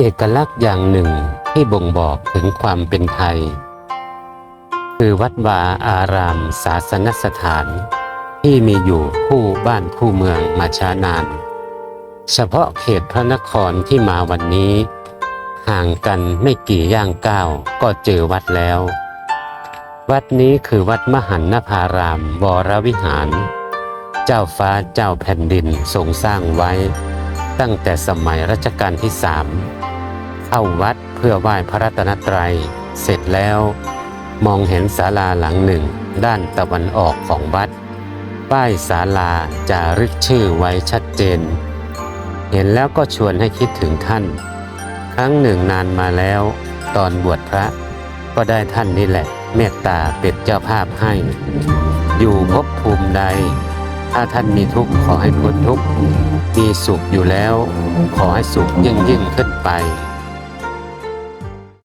เอกลักษณ์อย่างหนึ่งที่บ่งบอกถึงความเป็นไทย คือวัดวาอารามศาสนสถานที่มีอยู่คู่บ้านคู่เมืองมาช้านาน เฉพาะเขตพระนครที่มาวันนี้ ห่างกันไม่กี่ย่างก้าวก็เจอวัดแล้ว วัดนี้คือวัดมหันนภารามวรวิหาร เจ้าฟ้าเจ้าแผ่นดินทรงสร้างไว้ ตั้งแต่สมัยรัชกาลที่สาม เข้าวัดเพื่อไหว้พระรัตนตรัย เสร็จแล้ว มองเห็นศาลาหลังหนึ่ง ด้านตะวันออกของวัด ป้ายศาลาจารึกชื่อไว้ชัดเจน เห็นแล้วก็ชวนให้คิดถึงท่าน ครั้งหนึ่งนานมาแล้ว ตอนบวชพระ ก็ได้ท่านนี่แหละ เมตตาเป็นเจ้าภาพให้ อยู่ภพภูมิใด ถ้าท่านมีทุกข์ขอให้พ้นทุกข์มีสุขอยู่แล้ว ขอให้สุขยิ่งยิ่งขึ้นไป